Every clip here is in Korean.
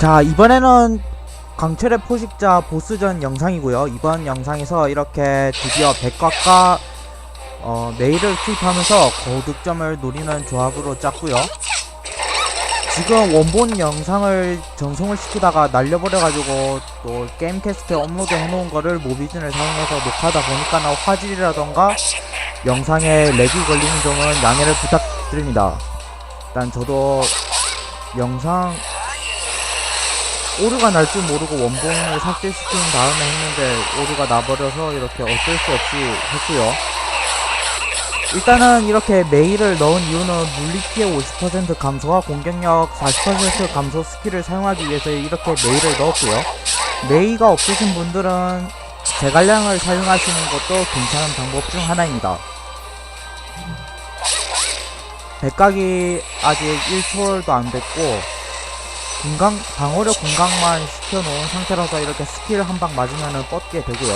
자 이번에는 강철의 포식자 보스전 영상이고요. 이번 영상에서 이렇게 드디어 백곽과 어, 메일을 투입하면서 고득점을 노리는 조합으로 짰고요. 지금 원본 영상을 전송을 시키다가 날려버려가지고 또 게임캐스트에 업로드 해놓은 거를 모비즌을 사용해서 녹화하다 보니까 화질이라던가 영상에 렉이 걸리는 점은 양해를 부탁드립니다. 일단 저도 영상 오류가 날 줄 모르고 원본을 삭제시킨 다음에 했는데 오류가 나버려서 이렇게 어쩔 수 없이 했고요. 일단은 이렇게 메일을 넣은 이유는 물리피해 50% 감소와 공격력 40% 감소 스킬을 사용하기 위해서 이렇게 메일을 넣었고요. 메이가 없으신 분들은 제갈량을 사용하시는 것도 괜찮은 방법 중 하나입니다. 백각이 아직 1초월도 안 됐고 공강 방어력 공강만 시켜놓은 상태라서 이렇게 스킬 한 방 맞으면은 뻗게 되고요.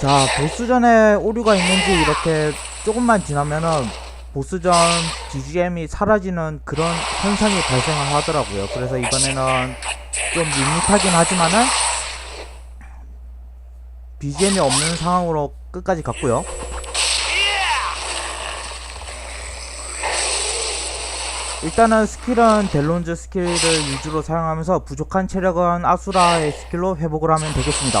자 보스전에 오류가 있는지 이렇게 조금만 지나면은 보스전 BGM이 사라지는 그런 현상이 발생을 하더라고요. 그래서 이번에는 좀 밋밋하긴 하지만은 BGM이 없는 상황으로 끝까지 갔고요. 일단은 스킬은 델론즈 스킬을 위주로 사용하면서 부족한 체력은 아수라의 스킬로 회복을 하면 되겠습니다.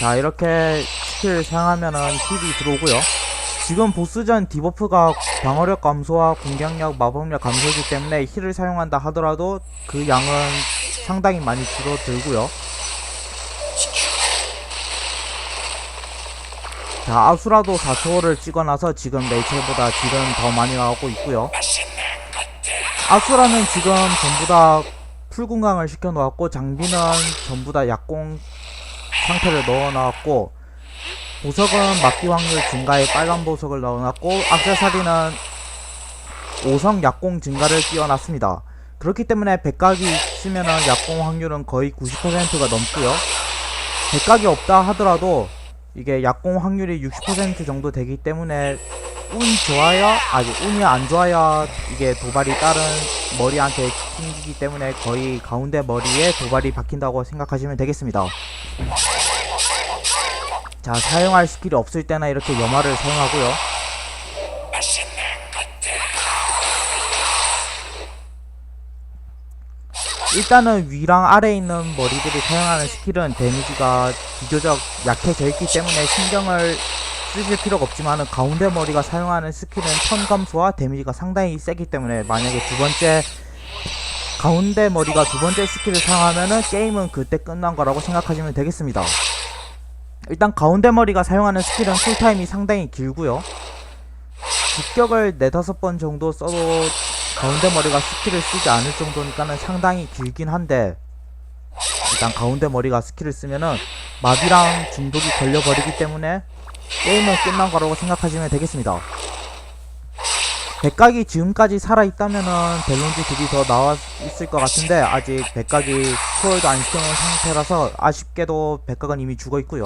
자 이렇게 스킬 사용하면은 힐이 들어오고요. 지금 보스전 디버프가 방어력 감소와 공격력, 마법력 감소이기 때문에 힐을 사용한다 하더라도 그 양은 상당히 많이 줄어들고요. 자, 아수라도 4초를 찍어놔서 지금 레이첼보다 딜은 더 많이 나오고 있고요. 아수라는 지금 전부 다 풀공강을 시켜놓았고 장비는 전부 다 약공 상태를 넣어놨고 보석은 막기 확률 증가에 빨간 보석을 넣어놨고 악세사리는 5성 약공 증가를 띄워놨습니다. 그렇기 때문에 백각이 있으면은 약공 확률은 거의 90%가 넘고요. 백각이 없다 하더라도 이게 약공 확률이 60% 정도 되기 때문에 운 좋아야 아니 운이 안 좋아야 이게 도발이 다른 머리한테 튕기기 때문에 거의 가운데 머리에 도발이 박힌다고 생각하시면 되겠습니다. 자 사용할 스킬이 없을 때나 이렇게 염화를 사용하고요. 일단은 위랑 아래에 있는 머리들이 사용하는 스킬은 데미지가 비교적 약해져 있기 때문에 신경을 쓰실 필요가 없지만은 가운데 머리가 사용하는 스킬은 턴 감소와 데미지가 상당히 세기 때문에 만약에 두 번째 가운데 머리가 두 번째 스킬을 사용하면은 게임은 그때 끝난 거라고 생각하시면 되겠습니다. 일단 가운데 머리가 사용하는 스킬은 쿨타임이 상당히 길고요. 직격을 네다섯 번 정도 써도 가운데 머리가 스킬을 쓰지 않을 정도니까는 상당히 길긴 한데 일단 가운데 머리가 스킬을 쓰면은 마비랑 중독이 걸려버리기 때문에 게임은 끝난 거라고 생각하시면 되겠습니다. 백각이 지금까지 살아있다면은 델론즈 딜이 더 나와 있을 것 같은데 아직 백각이 스코어도 안 시켜놓은 상태라서 아쉽게도 백각은 이미 죽어 있고요.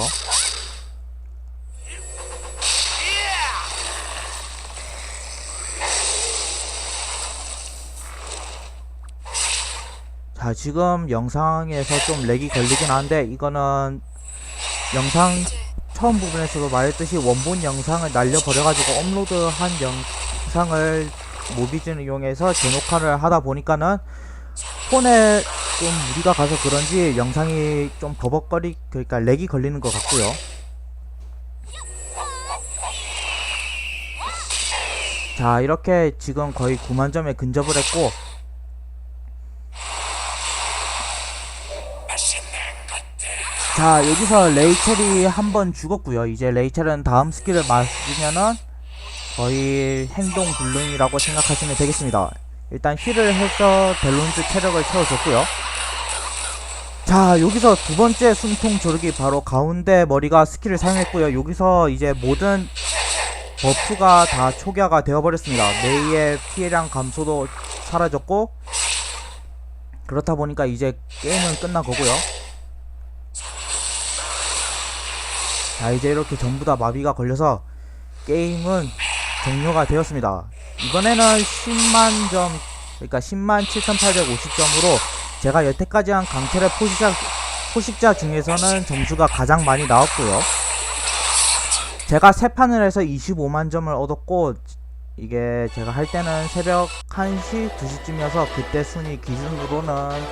자 지금 영상에서 좀 렉이 걸리긴 하는데 이거는 영상 처음 부분에서도 말했듯이 원본 영상을 날려버려가지고 업로드한 영상을 모비즌을 이용해서 재녹화를 하다 보니까는 폰에 좀 무리가 가서 그런지 영상이 좀 버벅거리 그러니까 렉이 걸리는 것 같고요. 자 이렇게 지금 거의 9만 점에 근접을 했고 자 여기서 레이첼이 한 번 죽었고요. 이제 레이첼은 다음 스킬을 맞으면은 거의 행동 불능이라고 생각하시면 되겠습니다. 일단 힐을 해서 델론즈 체력을 채워줬고요. 자 여기서 두 번째 숨통 조르기 바로 가운데 머리가 스킬을 사용했고요. 여기서 이제 모든 버프가 다 초기화가 되어버렸습니다. 메이의 피해량 감소도 사라졌고 그렇다 보니까 이제 게임은 끝난 거고요 자 이제 이렇게 전부 다 마비가 걸려서 게임은 종료가 되었습니다. 이번에는 10만 점, 그러니까 10만 7,850점으로 제가 여태까지 한 강철의 포식자, 포식자 중에서는 점수가 가장 많이 나왔고요. 제가 세 판을 해서 25만 점을 얻었고 이게 제가 할 때는 새벽 1시, 2시쯤이어서 그때 순위 기준으로는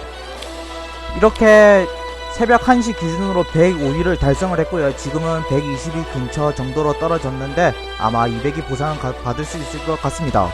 이렇게 새벽 1시 기준으로 105위를 달성을 했고요. 지금은 120위 근처 정도로 떨어졌는데 아마 200위 보상을 가- 받을 수 있을 것 같습니다.